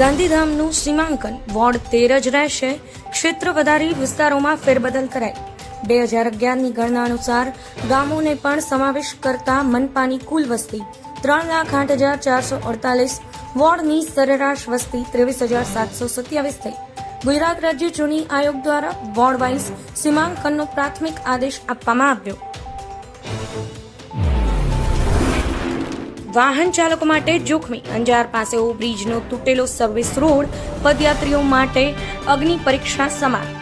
ગાંધીધામનું સીમાંકન ward તેર જ રહેશે. ક્ષેત્ર વધારી વિસ્તારોમાં ફેરબદલ કરાઈ. બે હજાર અગિયારની ગણના અનુસાર ગામોને પણ સમાવેશ કરતા મનપાની કુલ વસ્તી ત્રણ લાખ આઠ હજાર ચારસો અડતાલીસ, વોર્ડની સરેરાશ વસ્તી ત્રેવીસ હજાર સાતસો સત્યાવીસ થઈ. ગુજરાત રાજ્ય ચૂંટણી આયોગ દ્વારા વોર્ડ વાઇઝ સીમાંકનનો પ્રાથમિક આદેશ આપવામાં આવ્યો. વાહન ચાલકો માટે જોખમી. અંજાર પાસે બ્રિજનો તૂટેલો સર્વિસ રોડ, પદયાત્રીઓ માટે અગ્નિ પરીક્ષા સમાન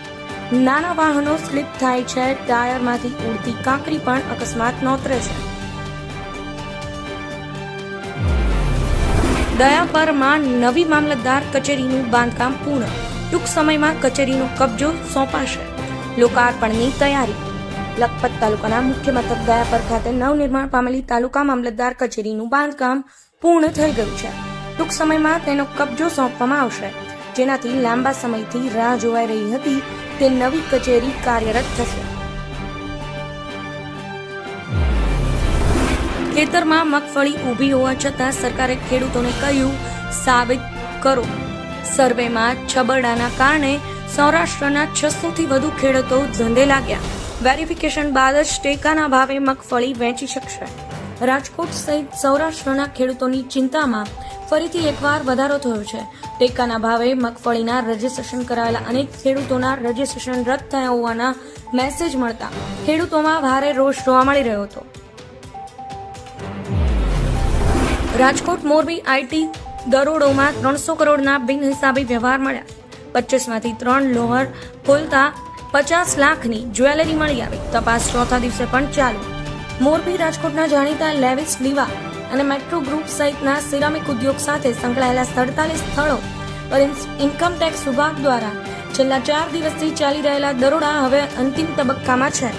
નાના વાહનો સ્લીપ થાય છે, ટાયરમાંથી ઉડતી કાંકરી પણ અકસ્માત નોતરે છે. દયાપરમાં નવી મામલતદાર કચેરીનું બાંધકામ પૂર્ણ. ટૂંક સમયમાં કચેરીનો કબજો સોંપાશે. લોકાર્પણની તૈયારી. લખપત તાલુકાના મુખ્ય મથક દયાપર ખાતે નવનિર્માણ પામેલી તાલુકા મામલતદાર કચેરીનું બાંધકામ પૂર્ણ થઈ ગયું છે. ટૂંક સમયમાં તેનો કબજો સોંપવામાં આવશે. જેનાથી લાંબા સમયથી રાહ જોવાઈ રહી હતી તે નવી કચેરી કાર્યરત થશે. ખેતરમાં મગફળી ઊભી હોવા છતાં સરકારે ખેડૂતોને કહ્યું, સાબિત કરો. સર્વેમાં છબરડાના કારણે સૌરાષ્ટ્રના છસો થી વધુ ખેડૂતો ધંધે લાગ્યા. વેરિફિકેશન બાદ જ ટેકાના ભાવે મગફળી વેચી શકશે. રાજકોટ સહિત સૌરાષ્ટ્રના ખેડૂતોની ચિંતામાં ફરીથી એકવાર વધારો થયો છે. ટેકાના ભાવે મગફળીના રજીસ્ટ્રેશન કરાયેલા અનેક ખેડૂતોના રજીસ્ટ્રેશન રદ થયા હોવાના મેસેજ મળતા ખેડૂતોમાં ભારે રોષ જોવા મળી રહ્યો હતો. રાજકોટ મોરબી આઈટી દરોડોમાં ત્રણસો કરોડના બિનહિસાબી વ્યવહાર મળ્યા. પચીસમાંથી ત્રણ લોહર ખોલતા પચાસ લાખની જ્વેલરી મળી આવી. તપાસ ચોથા દિવસે પણ ચાલુ. મોરબી રાજકોટના જાણીતા લેવિસ લીવા અને મેટ્રો ગ્રુપ સહિતના સિરામિક ઉદ્યોગ સાથે સંકળાયેલા સડતાલીસ સ્થળો પર ઇન્કમટેક્સ વિભાગ દ્વારા છેલ્લા ચાર દિવસથી ચાલી રહેલા દરોડા હવે અંતિમ તબક્કામાં છે.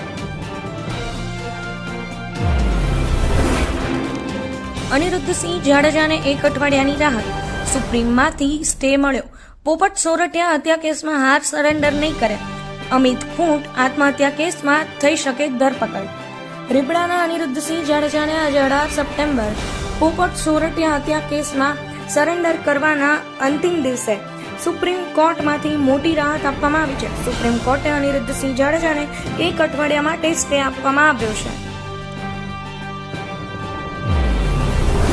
અનિરુદ્ધસિંહ જાડેજાને એક અઠવાડિયાની રાહત. સુપ્રીમમાંથી સ્ટે મળ્યો. પોપટ સોરઠિયા હત્યા કેસમાં હાર સરેન્ડર નહીં કરે. અમિત ખૂંટ આત્મહત્યા કેસમાં થઈ શકે ધરપકડ. રીબડાના અનિરુદ્ધસિંહ જાડેજાને આજે અઢાર સપ્ટેમ્બર પોપટ સોરઠિયા હત્યા કેસમાં સરેન્ડર કરવાના અંતિમ દિવસે સુપ્રીમ કોર્ટમાંથી મોટી રાહત આપવામાં આવી છે. સુપ્રીમ કોર્ટે અનિરુદ્ધસિંહ જાડેજાને એક અઠવાડિયા માટે સ્ટે આપવામાં આવ્યો છે.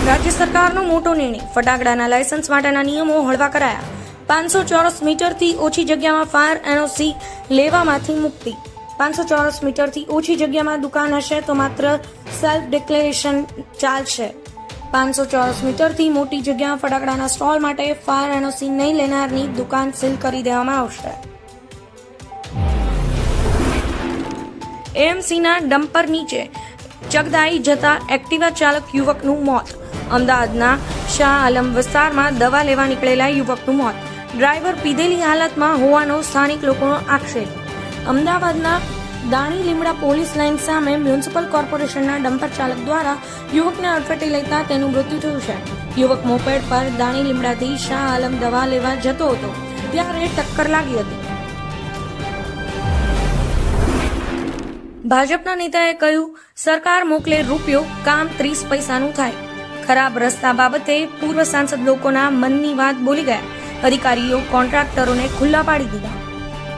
રાજ્ય સરકારનો મોટો નિર્ણય. ફટાકડાના લાયસન્સ માટેના નિયમો હળવા કરાયા. પાંચસો ચોરસ મીટરથી ઓછી જગ્યામાં ફાયર એનઓસી લેવામાંથી મુક્તિ. પાંચસો ચોરસ મીટરથી ઓછી જગ્યામાં દુકાન હશે તો માત્ર સેલ્ફ ડિક્લેરેશન ચાલશે. પાંચસો ચોરસ મીટરથી મોટી જગ્યામાં ફટાકડાના સ્ટોલ માટે ફાયર એનઓસી નહીં લેનારની દુકાન સીલ કરી દેવામાં આવશે. એએમસીના ડમ્પર નીચે ચગદાઈ જતા એક્ટિવા ચાલક યુવકનું મોત. અમદાવાદના શાહ આલમ વિસ્તારમાં દવા લેવા નીકળેલા યુવકનું મોત. ડ્રાઈવર પીધેલી હાલતમાં હોવાનો સ્થાનિક લોકોનો આક્ષેપ. અમદાવાદના દાણી લીમડા પોલીસ લાઇન સામે મ્યુનિસિપલ કોર્પોરેશનના ડમ્પર ચાલક દ્વારા યુવકને અડફેટે લેતા તેનું મૃત્યુ થયું છે. યુવક મોપેડ પર દાણી લીમડાથી શાહ આલમ દવા લેવા જતો હતો. ત્યારે ટક્કર લાગી હતી. ભાજપના નેતાએ કહ્યું, સરકાર મોકલે રૂપિયો, કામ ત્રીસ પૈસાનું થાય. ખરાબ રસ્તા બાબતે પૂર્વ સાંસદ લોકોના મનની વાત બોલી ગયા. અધિકારીઓ, કોન્ટ્રાક્ટરોને ખુલ્લા પાડી દીધા.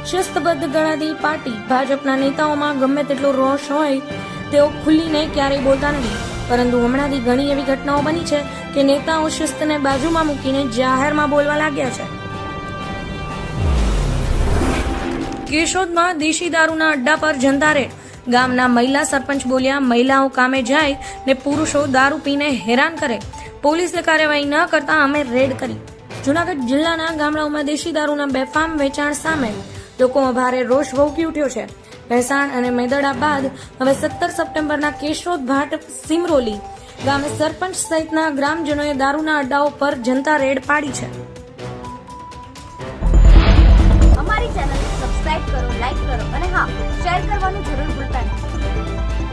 શિસ્તબદ્ધ ગણાતી પાર્ટી ભાજપના નેતાઓમાં ગમે તેટલો રોષ હોય, તેઓ ખુલ્લીને ક્યારેય બોલતા નથી. પરંતુ હમણાંથી ઘણી એવી ઘટનાઓ બની છે કે નેતાઓ શિસ્તને બાજુમાં મૂકીને જાહેરમાં બોલવા લાગ્યા છે. કેશોદમાં દેશી દારૂના અડ્ડા પર જનતા રેડ. ગામના મહિલા સરપંચ બોલ્યા, મહિલાઓ કામે જાય ને પુરુષો દારૂ પીને હેરાન કરે. પોલીસે કાર્યવાહી ન કરતા અમે રેડ કરી. જુનાગઢ જિલ્લાના ગામડાઓમાં દેશી દારૂના બેફામ વેચાણ સામે લોકોમાં ભારે રોષ ભોગી ઉઠ્યો છે. ભેસાણ અને મેદડા બાદ હવે સત્તર સપ્ટેમ્બરના કેશોદ ભાટ સિમરોલી ગામે સરપંચ સહિતના ગ્રામજનોએ દારૂના અડ્ડાઓ પર જનતા રેડ પાડી છે. અમારી ચેનલ સબસ્ક્રાઇબ કરો લાઈક કરો અને હા, શેર કરવાનું જરૂર